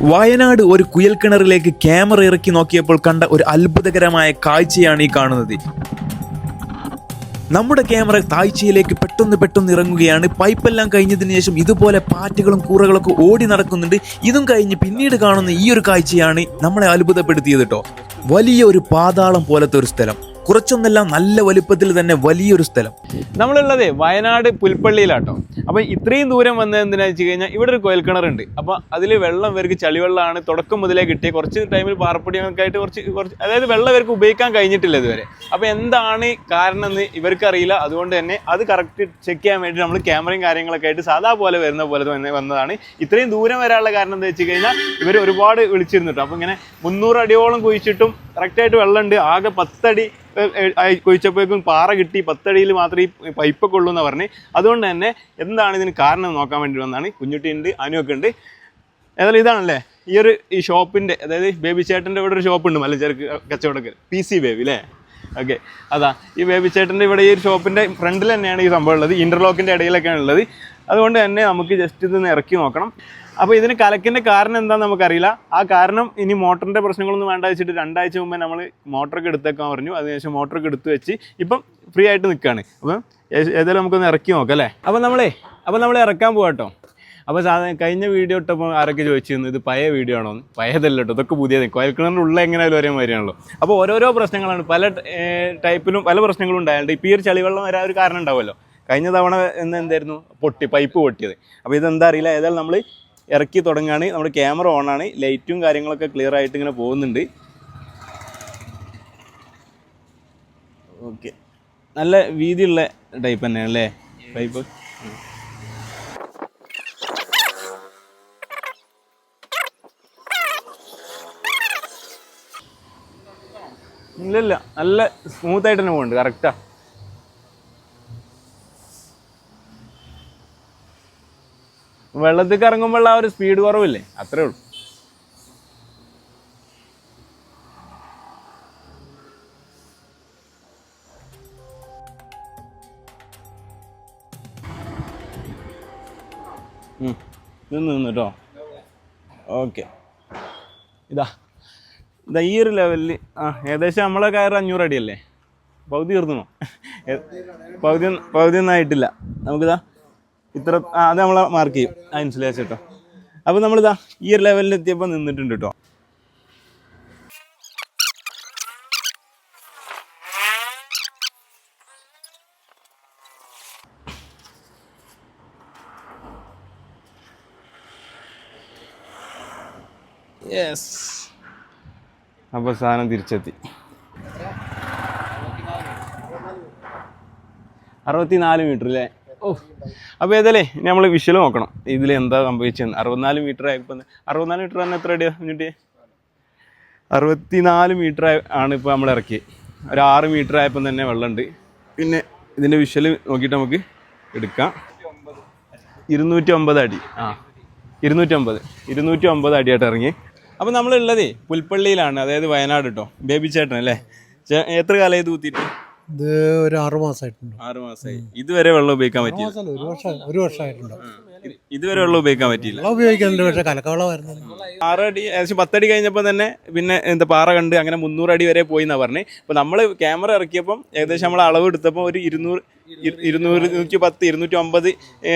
വയനാട് ഒരു കുയൽക്കിണറിലേക്ക് ക്യാമറ ഇറക്കി നോക്കിയപ്പോൾ കണ്ട ഒരു അത്ഭുതകരമായ കാഴ്ചയാണ് ഈ കാണുന്നത്. നമ്മുടെ ക്യാമറ താഴ്ചയിലേക്ക് പെട്ടെന്ന് പെട്ടെന്ന് ഇറങ്ങുകയാണ്. പൈപ്പെല്ലാം കഴിഞ്ഞതിന് ശേഷം ഇതുപോലെ പാറ്റുകളും കൂറകളൊക്കെ ഓടി നടക്കുന്നുണ്ട്. ഇതും കഴിഞ്ഞ് പിന്നീട് കാണുന്ന ഈ ഒരു കാഴ്ചയാണ് നമ്മളെ അത്ഭുതപ്പെടുത്തിയത് കേട്ടോ വലിയ ഒരു പാതാളം പോലത്തെ ഒരു സ്ഥലം. കുറച്ചൊന്നല്ല നല്ല വലുപ്പത്തിൽ തന്നെ വലിയൊരു സ്ഥലം. നമ്മളുള്ളത് വയനാട് പുൽപ്പള്ളിയിലാട്ടോ. അപ്പോൾ ഇത്രയും ദൂരം വന്നത് എന്തിനാ വെച്ച് കഴിഞ്ഞാൽ ഇവിടെ ഒരു കുഴൽക്കിണറുണ്ട് അപ്പോൾ അതിൽ വെള്ളം ഇവർക്ക് ചളിവെള്ളമാണ്. തുടക്കം മുതലേ കിട്ടിയ കുറച്ച് ടൈമിൽ പാറപ്പൊടിയൊക്കെ ആയിട്ട് കുറച്ച് കുറച്ച് അതായത് വെള്ളം ഇവർക്ക് ഉപയോഗിക്കാൻ കഴിഞ്ഞിട്ടില്ല ഇതുവരെ. അപ്പോൾ എന്താണ് കാരണം എന്ന് ഇവർക്കറിയില്ല അതുകൊണ്ട് തന്നെ അത് കറക്റ്റ് ചെക്ക് ചെയ്യാൻ വേണ്ടി നമ്മൾ ക്യാമറയും കാര്യങ്ങളൊക്കെ ആയിട്ട് സാധാ പോലെ വരുന്ന പോലെ തന്നെ വന്നതാണ്. ഇത്രയും ദൂരം വരാനുള്ള കാരണം എന്താ വെച്ച് കഴിഞ്ഞാൽ ഇവർ ഒരുപാട് വിളിച്ചിരുന്നു കേട്ടോ അപ്പോൾ ഇങ്ങനെ മുന്നൂറ് അടിയോളം കുഴിച്ചിട്ടും കറക്റ്റായിട്ട് വെള്ളമുണ്ട്. ആകെ പത്തടി കുഴിച്ചപ്പോഴേക്കും പാറ കിട്ടി പത്തടിയിൽ മാത്രമേ ഈ പൈപ്പൊക്കെ ഉള്ളൂ എന്ന് പറഞ്ഞ്. അതുകൊണ്ട് തന്നെ എന്താണ് ഇതിന് കാരണം നോക്കാൻ വേണ്ടി വന്നാണ് കുഞ്ഞുട്ടി ഉണ്ട് അനുവൊക്കെ ഉണ്ട്. ഏതായാലും ഇതാണല്ലേ ഈ ഒരു ഈ ഷോപ്പിന്റെ അതായത് ബേബി ചേട്ടന്റെ ഇവിടെ ഒരു ഷോപ്പ് ഉണ്ട് മലഞ്ചരക്ക് കച്ചവടക്ക്. പി സി ബേബി അല്ലേ ഓക്കെ അതാ. ഈ ബേബി ചേട്ടന്റെ ഇവിടെ ഈ ഷോപ്പിന്റെ ഫ്രണ്ടിൽ തന്നെയാണ് ഈ സംഭവം ഉള്ളത്. ഇന്റർലോക്കിന്റെ ഇടയിലൊക്കെയാണ് ഉള്ളത്. അതുകൊണ്ട് തന്നെ നമുക്ക് ജസ്റ്റ് ഇതൊന്ന് ഇറക്കി നോക്കണം. അപ്പോൾ ഇതിന് കലക്കിന്റെ കാരണം എന്താണെന്ന് നമുക്കറിയില്ല. ആ കാരണം ഇനി മോട്ടറിന്റെ പ്രശ്നങ്ങളൊന്നും വേണ്ട വെച്ചിട്ട് രണ്ടാഴ്ച മുമ്പ് നമ്മൾ മോട്ടറൊക്കെ എടുത്തേക്കാൻ പറഞ്ഞു. അതിനുശേഷം മോട്ടറൊക്കെ എടുത്തു വെച്ച് ഇപ്പം ഫ്രീ ആയിട്ട് നിൽക്കുകയാണ് അപ്പം ഏതായാലും നമുക്കൊന്ന് ഇറക്കി നോക്കാം അല്ലേ? അപ്പോൾ നമ്മളെ അപ്പോൾ നമ്മൾ ഇറക്കാൻ പോകാട്ടോ അപ്പോൾ സാധാരണ കഴിഞ്ഞ വീഡിയോ ഇട്ടപ്പോൾ ആരൊക്കെ ചോദിച്ചിരുന്നു ഇത് പഴയ വീഡിയോ ആണോ പഴയതല്ല കേട്ടോ ഇതൊക്കെ പുതിയത്. കോയൽക്കിണറിന്റെ ഉള്ള എങ്ങനെയായാലും ഒരേ മാതിരിയാണല്ലോ. അപ്പോൾ ഓരോരോ പ്രശ്നങ്ങളാണ്. പല ടൈപ്പിലും പല പ്രശ്നങ്ങളും ഉണ്ടായാലും ഇപ്പോൾ ഈ ഒരു ചളിവെള്ളം വരാൻ ഒരു കാരണം ഉണ്ടാവുമല്ലോ. കഴിഞ്ഞ തവണ എന്ന് എന്തായിരുന്നു? പൊട്ടി പൈപ്പ് പൊട്ടിയത്. അപ്പോൾ ഇതെന്താ അറിയില്ല. ഏതായാലും നമ്മൾ ഇറക്കി തുടങ്ങുകയാണ് നമ്മുടെ ക്യാമറ ഓണാണ് ലൈറ്റും കാര്യങ്ങളൊക്കെ ക്ലിയർ ആയിട്ട് ഇങ്ങനെ പോകുന്നുണ്ട്. ഓക്കെ നല്ല വീതിയുള്ള ടൈപ്പ് തന്നെയാണ് അല്ലേ? പൈപ്പ് ഇല്ലില്ല നല്ല സ്മൂത്ത് ആയിട്ട് തന്നെ പോകുന്നുണ്ട്. കറക്റ്റാ വെള്ളത്തിൽ ഇറങ്ങുമ്പോൾ ആ ഒരു സ്പീഡ് കുറവില്ലേ? അത്രേ ഉള്ളൂ. നിന്ന് നിന്ന് കേട്ടോ ഓക്കെ. ഇതാ. ഇതാ ഈ ഒരു ലെവലിൽ ആ ഏകദേശം നമ്മളെ കയറ് അഞ്ഞൂറ് അടിയല്ലേ? പകുതി തീർന്നു. പകുതി പകുതി ഒന്നും ആയിട്ടില്ല. നമുക്കിതാ ഇത്ര അത് നമ്മളെ മാർക്ക് ചെയ്യും. ഇൻസുലേഷൻ കേട്ടോ അപ്പോൾ നമ്മളിതാ ഈ ഒരു ലെവലിൽ എത്തിയപ്പോൾ നിന്നിട്ടുണ്ട് കേട്ടോ യെസ് അപ്പോൾ സാധനം തിരിച്ചെത്തി. അറുപത്തിനാല് മീറ്റർ അല്ലേ ഓ അപ്പോൾ ഇനി നമ്മൾ വിഷ്വൽ നോക്കണം. ഇതിൽ എന്താ സംഭവിച്ചതെന്ന് അറുപത്തിനാല് മീറ്റർ ആയപ്പോൾ അറുപത്തിനാല് മീറ്റർ തന്നെ എത്ര അടിയാ എന്നിട്ട് അറുപത്തിനാല് മീറ്റർ ആണ് ഇപ്പോൾ നമ്മൾ ഇറക്കി ഒരു ആറ് മീറ്റർ ആയപ്പോൾ തന്നെ വെള്ളമുണ്ട് പിന്നെ ഇതിന്റെ വിഷ്വൽ നോക്കിയിട്ട് നമുക്ക് എടുക്കാം. ഇരുന്നൂറ്റി ഒമ്പത് അടി. ആ ഇരുന്നൂറ്റി ഒമ്പത് ഇരുന്നൂറ്റി ഒമ്പത് അടിയായിട്ട് ഇറങ്ങി. അപ്പോൾ നമ്മളുള്ളതേ പുൽപ്പള്ളിയിലാണ്. അതായത് വയനാട് കേട്ടോ ബേബി ചേട്ടൻ അല്ലേ എത്ര കാലമായി ഇത് കുത്തിയിട്ട്? ഇത് ഒരു ആറു മാസമായിട്ടുണ്ട് ആറ് മാസമായി ഇതുവരെ വെള്ളം ഉപയോഗിക്കാൻ പറ്റിയില്ല. മാസമല്ല ഒരു വർഷം ഒരു വർഷമായിട്ടുണ്ട്? ഇത് ഇതുവരെ വെള്ളം ഉപയോഗിക്കാൻ പറ്റിയില്ല. വെള്ളം ഉപയോഗിക്കുന്നുണ്ട് പക്ഷെ കലക്കവെള്ളമായിരുന്നു ആറടി ഏകദേശം പത്തടി കഴിഞ്ഞപ്പോൾ തന്നെ പിന്നെ എന്താ പാറ കണ്ട് അങ്ങനെ മുന്നൂറ് അടി വരെ പോയി എന്നാ പറഞ്ഞത് അപ്പോൾ നമ്മൾ ക്യാമറ ഇറക്കിയപ്പം ഏകദേശം നമ്മൾ അളവ് എടുത്തപ്പോൾ ഒരു ഇരുന്നൂറ് ഇരു- ഇരുന്നൂറ് ഇരുന്നൂറ്റി പത്ത് ഇരുന്നൂറ്റി ഒമ്പത്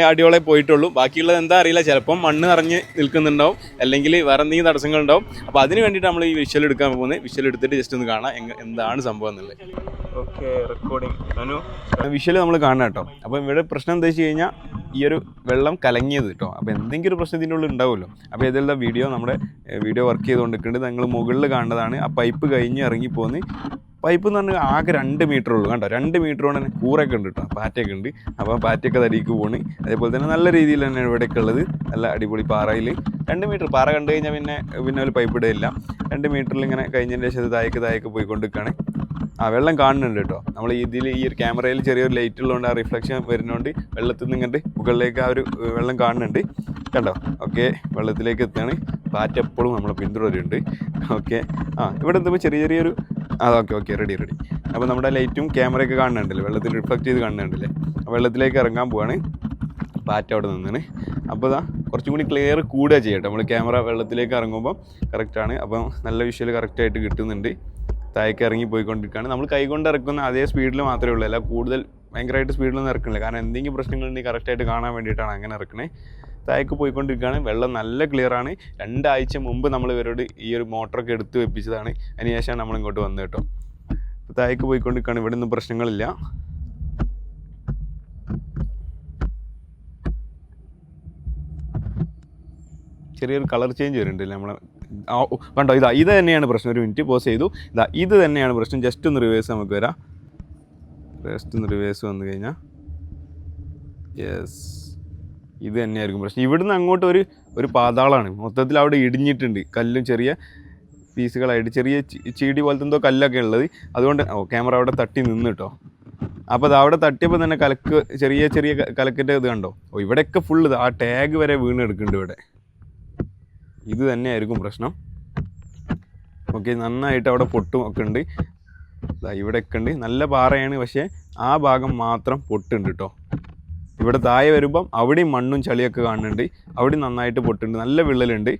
അടിയോളെ പോയിട്ടുള്ളൂ. ബാക്കിയുള്ളത് എന്താ അറിയില്ല. ചിലപ്പം മണ്ണ് നിറഞ്ഞ് നിൽക്കുന്നുണ്ടാവും. അല്ലെങ്കിൽ വേറെ എന്തെങ്കിലും തടസ്സങ്ങളുണ്ടാവും. അപ്പോൾ അതിന് വേണ്ടിയിട്ട് നമ്മൾ ഈ വിഷ്വൽ എടുക്കാൻ പോകുന്നത്. വിഷ്വൽ എടുത്തിട്ട് ജസ്റ്റ് ഒന്ന് കാണാം. എന്താണ് സംഭവം എന്നുള്ളത്. Okay recording Anu? വിഷ്വൽ നമ്മൾ കാണാം കേട്ടോ. അപ്പോൾ ഇവിടെ പ്രശ്നം എന്താ വെച്ച് കഴിഞ്ഞാൽ ഈ ഒരു വെള്ളം കലങ്ങിയത് കേട്ടോ. അപ്പോൾ എന്തെങ്കിലും ഒരു പ്രശ്നം ഇതിന്റെ ഉള്ളിൽ ഉണ്ടാവുമല്ലോ. അപ്പോൾ ഇതെല്ലാം വീഡിയോ നമ്മുടെ വീഡിയോ വർക്ക് ചെയ്തുകൊണ്ടിരിക്കുന്നുണ്ട്. നിങ്ങൾ മുകളിൽ കാണുന്നതാണ്. ആ പൈപ്പ് കഴിഞ്ഞ് ഇറങ്ങി പോന്ന് പൈപ്പ് എന്ന് പറഞ്ഞാൽ ആകെ രണ്ട് മീറ്റർ ഉള്ളൂ. കണ്ടോ? രണ്ട് മീറ്റർ കൊണ്ട് തന്നെ കൂറൊക്കെ ഉണ്ട് കേട്ടോ പാറ്റയൊക്കെ ഉണ്ട്. അപ്പോൾ പാറ്റയൊക്കെ തടിക്ക് പോണ്. അതേപോലെ തന്നെ നല്ല രീതിയിൽ തന്നെയാണ് ഇവിടെയൊക്കെ ഉള്ളത്. നല്ല അടിപൊളി പാറയിൽ രണ്ട് മീറ്റർ പാറ കണ്ടു കഴിഞ്ഞാൽ പിന്നെ പിന്നെ ഒരു പൈപ്പ് ഇടയില്ല രണ്ട് മീറ്ററിൽ ഇങ്ങനെ കഴിഞ്ഞതിന്റെ ശേഷം താഴേക്ക് പോയി പോയിക്കൊണ്ടിരിക്കുകയാണ് ആ വെള്ളം കാണുന്നുണ്ട് കേട്ടോ നമ്മൾ ഇതിൽ ഈ ഒരു ക്യാമറയിൽ ചെറിയൊരു ലൈറ്റ് ഉള്ളതുകൊണ്ട് ആ റിഫ്ലക്ഷൻ വരുന്നതുകൊണ്ട് വെള്ളത്തിൽ നിന്ന് ഇങ്ങോട്ട് മുകളിലേക്ക് ആ ഒരു വെള്ളം കാണുന്നുണ്ട്. കണ്ടോ? ഓക്കെ. വെള്ളത്തിലേക്ക് എത്തുകയാണ് പാറ്റ എപ്പോഴും നമ്മൾ പിന്തുടരുന്നുണ്ട്. ഓക്കെ. ആ ഇവിടെ എത്തുമ്പോൾ ചെറിയ ചെറിയൊരു ആ ഓക്കെ ഓക്കെ റെഡി റെഡി അപ്പോൾ നമ്മുടെ ലൈറ്റും ക്യാമറയൊക്കെ കാണുന്നുണ്ടല്ലോ? വെള്ളത്തിൽ റിഫ്ലക്റ്റ് ചെയ്ത് കാണുന്നുണ്ടല്ലേ? വെള്ളത്തിലേക്ക് ഇറങ്ങാൻ പോവാണ്. പാറ്റ അവിടെ നിന്നാണ്. അപ്പോൾ ഇതാ കുറച്ചും കൂടി ക്ലിയർ കൂടുക ചെയ്യട്ടെ. നമ്മൾ ക്യാമറ വെള്ളത്തിലേക്ക് ഇറങ്ങുമ്പോൾ കറക്റ്റാണ് അപ്പം നല്ല വിഷ്വൽ കറക്റ്റായിട്ട് കിട്ടുന്നുണ്ട്. താഴേക്ക് ഇറങ്ങി പോയിക്കൊണ്ടിരിക്കുകയാണ് നമ്മൾ കൈകൊണ്ട് ഇറക്കുന്ന അതേ സ്പീഡിൽ മാത്രമേ ഉള്ളൂ. അല്ല കൂടുതൽ ഭയങ്കരമായിട്ട് സ്പീഡിലൊന്നും ഇറക്കണില്ല. കാരണം എന്തെങ്കിലും പ്രശ്നങ്ങളുണ്ടെങ്കിൽ കറക്റ്റായിട്ട് കാണാൻ വേണ്ടിയിട്ടാണ് അങ്ങനെ ഇറക്കണേ. താഴേക്ക് പോയിക്കൊണ്ടിരിക്കുകയാണ്. വെള്ളം നല്ല ക്ലിയർ ആണ്. രണ്ടാഴ്ച മുമ്പ് നമ്മൾ ഇവരോട് ഈ ഒരു മോട്ടറൊക്കെ എടുത്ത് വെപ്പിച്ചതാണ്. അതിനുശേഷമാണ് നമ്മൾ ഇങ്ങോട്ട് വന്നത് കേട്ടോ. താഴേക്ക് പോയിക്കൊണ്ടിരിക്കുകയാണ്. ഇവിടെ ഒന്നും പ്രശ്നങ്ങളില്ല. ചെറിയൊരു കളർ ചേഞ്ച് വരുന്നുണ്ടല്ലേ നമ്മളെ? കണ്ടോ? ഇതാ ഇത് തന്നെയാണ് പ്രശ്നം. ഒരു മിനിറ്റ് പോസ് ചെയ്തു. ഇതാ ഇത് തന്നെയാണ് പ്രശ്നം. ജസ്റ്റ് ഒന്ന് റിവേഴ്സ് നമുക്ക് വരാം. ജസ്റ്റ് ഒന്ന് റിവേഴ്സ് വന്നു കഴിഞ്ഞാൽ യെസ് ഇത് തന്നെയായിരിക്കും പ്രശ്നം. ഇവിടുന്ന് അങ്ങോട്ട് ഒരു ഒരു പാതാളാണ്. മൊത്തത്തിൽ അവിടെ ഇടിഞ്ഞിട്ടുണ്ട്. കല്ലും ചെറിയ പീസുകളായിട്ട് ചെറിയ ചീടി പോലത്തെ എന്തോ കല്ലൊക്കെ ഉള്ളത്. അതുകൊണ്ട് ഓ ക്യാമറ അവിടെ തട്ടി നിന്ന് കേട്ടോ. അപ്പോൾ അത് അവിടെ തട്ടിയപ്പോൾ തന്നെ കലക്ക് ചെറിയ ചെറിയ കലക്കിന്റെ ഇത് കണ്ടോ? ഓ ഇവിടെയൊക്കെ ഫുള്ള് ആ ടാഗ് വരെ വീണെടുക്കുന്നുണ്ട് ഇവിടെ. ഇത് തന്നെയായിരിക്കും പ്രശ്നം. ഓക്കെ നന്നായിട്ട് അവിടെ പൊട്ടും ഒക്കെ ഉണ്ട്. ഇവിടെയൊക്കെ ഉണ്ട്. നല്ല പാറയാണ് പക്ഷേ ആ ഭാഗം മാത്രം പൊട്ടുണ്ട് കേട്ടോ. ഇവിടെ താഴെ വരുമ്പം അവിടെയും മണ്ണും ചളിയൊക്കെ കാണുന്നുണ്ട്. അവിടെയും നന്നായിട്ട് പൊട്ടുണ്ട്. നല്ല വിള്ളലുണ്ട്.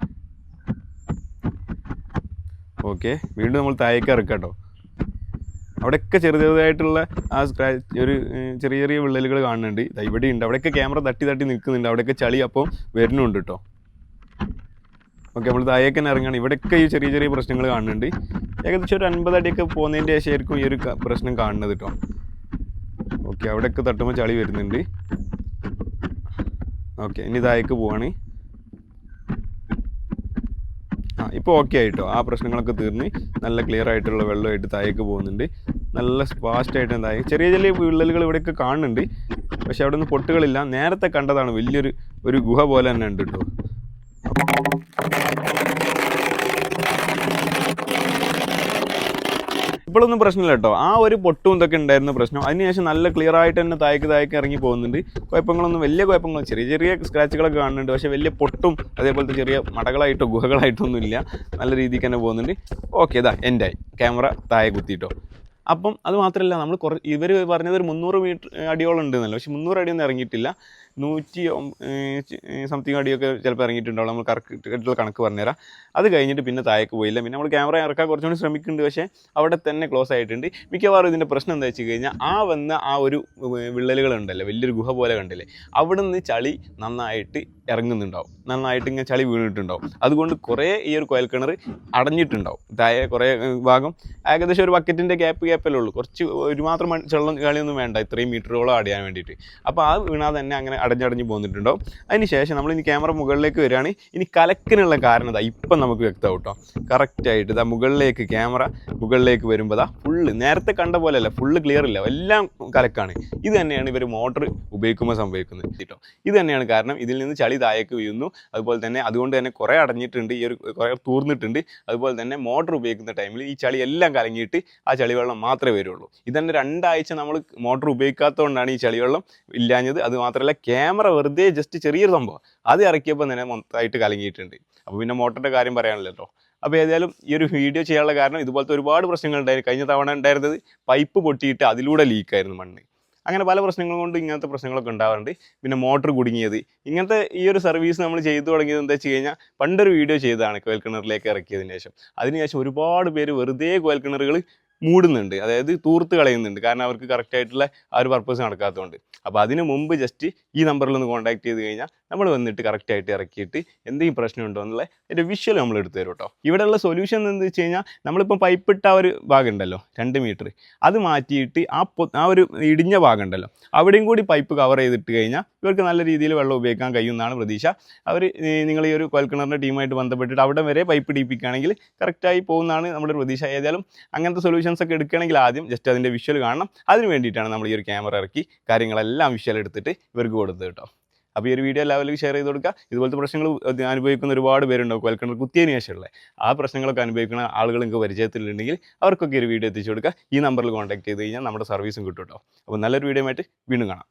ഓക്കെ വീണ്ടും നമ്മൾ താഴേക്ക് ഇറക്കാം കേട്ടോ. അവിടെയൊക്കെ ചെറിയ ചെറുതായിട്ടുള്ള ആ സ്ക്രാച്ച് ഒരു ചെറിയ ചെറിയ വിള്ളലുകൾ കാണുന്നുണ്ട്. ഇവിടെ ഉണ്ട് അവിടെയൊക്കെ ക്യാമറ തട്ടി തട്ടി നിൽക്കുന്നുണ്ട്. അവിടെയൊക്കെ ചളി അപ്പം വരുന്നുണ്ട് കേട്ടോ. ഓക്കെ നമ്മൾ താഴേക്ക് തന്നെ ഇറങ്ങുകയാണ്. ഇവിടെയൊക്കെ ഈ ചെറിയ ചെറിയ പ്രശ്നങ്ങൾ കാണുന്നുണ്ട്. ഏകദേശം ഒരു അൻപത് അടിയൊക്കെ പോകുന്നതിന്റെ ശേഷമായിരിക്കും ഈ ഒരു പ്രശ്നം കാണുന്നത് കേട്ടോ. ഓക്കെ അവിടെയൊക്കെ തട്ടുമ്പോൾ ചളി വരുന്നുണ്ട്. ഓക്കെ ഇനി താഴേക്ക് പോവാണ്. ആ ഇപ്പോൾ ഓക്കെ ആയിട്ടോ. ആ പ്രശ്നങ്ങളൊക്കെ തീർന്ന് നല്ല ക്ലിയർ ആയിട്ടുള്ള വെള്ളമായിട്ട് താഴേക്ക് പോകുന്നുണ്ട്. നല്ല ഫാസ്റ്റ് ആയിട്ട് താഴെ ചെറിയ ചെറിയ വിള്ളലുകൾ ഇവിടെയൊക്കെ കാണുന്നുണ്ട്. പക്ഷെ അവിടെ നിന്ന് പൊട്ടുകളില്ല. നേരത്തെ കണ്ടതാണ് വലിയൊരു ഒരു ഗുഹ പോലെ തന്നെ ഉണ്ട് കേട്ടോ ഇപ്പോഴൊന്നും പ്രശ്നമില്ല കേട്ടോ. ആ ഒരു പൊട്ടും ഇതൊക്കെ ഉണ്ടായിരുന്ന പ്രശ്നം. അതിനുശേഷം നല്ല ക്ലിയർ ആയിട്ട് തന്നെ താഴേക്ക് താഴേക്ക് ഇറങ്ങി പോകുന്നുണ്ട്. കുഴപ്പങ്ങളൊന്നും വലിയ കുഴപ്പങ്ങളും ചെറിയ ചെറിയ സ്ക്രാച്ചുകളൊക്കെ കാണുന്നുണ്ട്. പക്ഷേ വലിയ പൊട്ടും അതേപോലത്തെ ചെറിയ മടകളായിട്ടോ ഗുഹകളായിട്ടോ ഒന്നും ഇല്ല നല്ല രീതിക്ക് തന്നെ പോകുന്നുണ്ട്. ഓക്കെ ഇതാ എന്റെ ക്യാമറ താഴെ കുത്തിയിട്ടോ. അപ്പം അത് മാത്രമല്ല നമ്മൾ കുറച്ച് ഇവർ പറഞ്ഞത് ഒരു മുന്നൂറ് മീറ്റർ അടിയോളം ഉണ്ടെന്നല്ലോ. പക്ഷെ മുന്നൂറ് അടിയൊന്നും ഇറങ്ങിയിട്ടില്ല. നൂറ്റി സംതിങ് അടിയൊക്കെ ചിലപ്പോൾ ഇറങ്ങിയിട്ടുണ്ടാവും. നമ്മൾ കറക്റ്റ് കണക്ക് പറഞ്ഞുതരാം. അത് കഴിഞ്ഞിട്ട് പിന്നെ താഴേക്ക് പോയില്ല. പിന്നെ നമ്മൾ ക്യാമറ ഇറക്കാൻ കുറച്ചുകൂടി ശ്രമിക്കുന്നുണ്ട്. പക്ഷേ അവിടെ തന്നെ ക്ലോസ് ആയിട്ടുണ്ട്. മിക്കവാറും ഇതിന്റെ പ്രശ്നം എന്താ വെച്ച് കഴിഞ്ഞാൽ ആ വന്ന ആ ഒരു വിള്ളലുകളുണ്ടല്ലോ? വലിയൊരു ഗുഹ പോലെ കണ്ടില്ലേ? അവിടെ നിന്ന് ചളി നന്നായിട്ട് ഇറങ്ങുന്നുണ്ടാവും. നന്നായിട്ട് ഇങ്ങനെ ചളി വീണിട്ടുണ്ടാവും. അതുകൊണ്ട് കുറേ ഈ ഒരു കുഴൽക്കിണർ അടഞ്ഞിട്ടുണ്ടാവും. താഴെ കുറേ ഭാഗം ഏകദേശം ഒരു ബക്കറ്റിന്റെ ഗ്യാപ്പ് ഗ്യാപ്പല്ലേ ഉള്ളൂ. കുറച്ച് ഒരു മാത്രം ചെള്ളം കളിയൊന്നും വേണ്ട. ഇത്രയും മീറ്ററോളം അടിയാൻ വേണ്ടിയിട്ട്. അപ്പോൾ ആ വീണാൽ തന്നെ അങ്ങനെ അടഞ്ഞടഞ്ഞ് പോന്നിട്ടുണ്ടാവും. അതിന് ശേഷം നമ്മൾ ഇനി ക്യാമറ മുകളിലേക്ക് വരികയാണ്. ഇനി കലക്കിനുള്ള കാരണം ഇതാ ഇപ്പം നമുക്ക് വ്യക്തമാവും കേട്ടോ കറക്റ്റായിട്ട് ഇതാ മുകളിലേക്ക് ക്യാമറ മുകളിലേക്ക് വരുമ്പോൾ ദാ ഫുള്ള് നേരത്തെ കണ്ട പോലെയല്ല ഫുള്ള് ക്ലിയർ ഇല്ല. എല്ലാം കലക്കാണ്. ഇത് തന്നെയാണ് ഇവർ മോട്ടർ ഉപയോഗിക്കുമ്പോൾ സംഭവിക്കുന്നത്. കേട്ടോ ഇത് തന്നെയാണ് കാരണം ഇതിൽ നിന്ന് ചളി താഴേക്ക് വീഴുന്നു. അതുപോലെ തന്നെ അതുകൊണ്ട് തന്നെ കുറേ അടഞ്ഞിട്ടുണ്ട് ഈ ഒരു കുറേ തൂർന്നിട്ടുണ്ട്. അതുപോലെ തന്നെ മോട്ടർ ഉപയോഗിക്കുന്ന ടൈമിൽ ഈ ചളി എല്ലാം കലങ്ങിയിട്ട് ആ ചളി വെള്ളം മാത്രമേ വരുള്ളൂ. ഇത് തന്നെ രണ്ടാഴ്ച നമ്മൾ മോട്ടർ ഉപയോഗിക്കാത്തതുകൊണ്ടാണ് ഈ ചളിവെള്ളം ഇല്ലാഞ്ഞത്. അത് മാത്രമല്ല ക്യാമറ വെറുതെ ജസ്റ്റ് ചെറിയൊരു സംഭവം. അത് ഇറക്കിയപ്പോൾ തന്നെ മൊത്തമായിട്ട് കലങ്ങിയിട്ടുണ്ട്. അപ്പോൾ പിന്നെ മോട്ടറിന്റെ കാര്യം പറയാനില്ലല്ലോ. അപ്പോൾ ഏതായാലും ഈ ഒരു വീഡിയോ ചെയ്യാനുള്ള കാരണം ഇതുപോലത്തെ ഒരുപാട് പ്രശ്നങ്ങൾ ഉണ്ടായിരുന്നു കഴിഞ്ഞ തവണ ഉണ്ടായിരുന്നത് പൈപ്പ് പൊട്ടിയിട്ട് അതിലൂടെ ലീക്കായിരുന്നു മണ്ണ്. അങ്ങനെ പല പ്രശ്നങ്ങൾ കൊണ്ട് ഇങ്ങനത്തെ പ്രശ്നങ്ങളൊക്കെ ഉണ്ടാവാറുണ്ട്. പിന്നെ മോട്ടർ കുടുങ്ങിയത്. ഇങ്ങനത്തെ ഈ ഒരു സർവീസ് നമ്മൾ ചെയ്തു തുടങ്ങിയത് എന്താ വെച്ച് കഴിഞ്ഞാൽ പണ്ടൊരു വീഡിയോ ചെയ്തതാണ് കോയൽക്കിണറിലേക്ക് ഇറക്കിയതിന് ശേഷം. അതിനുശേഷം ഒരുപാട് പേര് വെറുതെ കോയൽക്കിണറുകൾ മൂടുന്നുണ്ട്. അതായത് തൂർത്ത് കളയുന്നുണ്ട്. കാരണം അവർക്ക് കറക്റ്റ് ആയിട്ടുള്ള ആ ഒരു പർപ്പസ് നടക്കാത്തതുകൊണ്ട്. അപ്പോൾ അതിന് മുമ്പ് ജസ്റ്റ് ഈ നമ്പറിൽ ഒന്ന് കോൺടാക്ട് ചെയ്ത് കഴിഞ്ഞാൽ നമ്മൾ വന്നിട്ട് കറക്റ്റായിട്ട് ഇറക്കിയിട്ട് എന്തെങ്കിലും പ്രശ്നമുണ്ടോ എന്നുള്ള അതിന്റെ വിഷ്വൽ നമ്മൾ എടുത്തു തരും കേട്ടോ. ഇവിടെയുള്ള സൊല്യൂഷൻ എന്ന് വെച്ച് കഴിഞ്ഞാൽ നമ്മളിപ്പോൾ പൈപ്പ് ഇട്ട ആ ഒരു ഭാഗം ഉണ്ടല്ലോ രണ്ട് മീറ്റർ അത് മാറ്റിയിട്ട് ആ പൊ ആ ഒരു ഇടിഞ്ഞ ഭാഗം ഉണ്ടല്ലോ അവിടെയും കൂടി പൈപ്പ് കവർ ചെയ്തിട്ട് കഴിഞ്ഞാൽ ഇവർക്ക് നല്ല രീതിയിൽ വെള്ളം ഉപയോഗിക്കാൻ കഴിയുമെന്നാണ് പ്രതീക്ഷ. അവർ നിങ്ങൾ ഈ ഒരു കൊൽക്കിണറിന്റെ ടീമായിട്ട് ബന്ധപ്പെട്ടിട്ട് അവിടെ വരെ പൈപ്പ് ഇടിപ്പിക്കുകയാണെങ്കിൽ കറക്റ്റായി പോകുന്നതാണ് നമ്മുടെ പ്രതീക്ഷ. ഏതായാലും അങ്ങനത്തെ സൊല്യൂഷൻസ് ഒക്കെ എടുക്കുകയാണെങ്കിൽ ആദ്യം ജസ്റ്റ് അതിന്റെ വിഷ്വൽ കാണണം. അതിന് വേണ്ടിയിട്ടാണ് നമ്മൾ ഈ ഒരു ക്യാമറ ഇറക്കി കാര്യങ്ങളെല്ലാം വിഷ്വൽ എടുത്തിട്ട് ഇവർക്ക് കൊടുത്തത് കേട്ടോ. അപ്പോൾ ഈ ഒരു വീഡിയോ ലെവലിൽ ഷെയർ ചെയ്ത് കൊടുക്കുക. ഇതുപോലത്തെ പ്രശ്നങ്ങൾ അനുഭവിക്കുന്ന ഒരുപാട് പേരുണ്ടാവും കുഴൽക്കിണർ കുത്തിയതിന് ശേഷമുള്ള ആ പ്രശ്നങ്ങളൊക്കെ അനുഭവിക്കുന്ന ആളുകൾ നിങ്ങൾക്ക് പരിചയത്തിലുണ്ടെങ്കിൽ അവർക്കൊക്കെ ഒരു വീഡിയോ എത്തിച്ചു കൊടുക്കുക. ഈ നമ്പറിൽ കോൺടാക്ട് ചെയ്ത് കഴിഞ്ഞാൽ നമ്മുടെ സർവീസും കിട്ടും കേട്ടോ അപ്പോൾ നല്ലൊരു വീഡിയോ ആയിട്ട് വീണ്ടും കാണാം.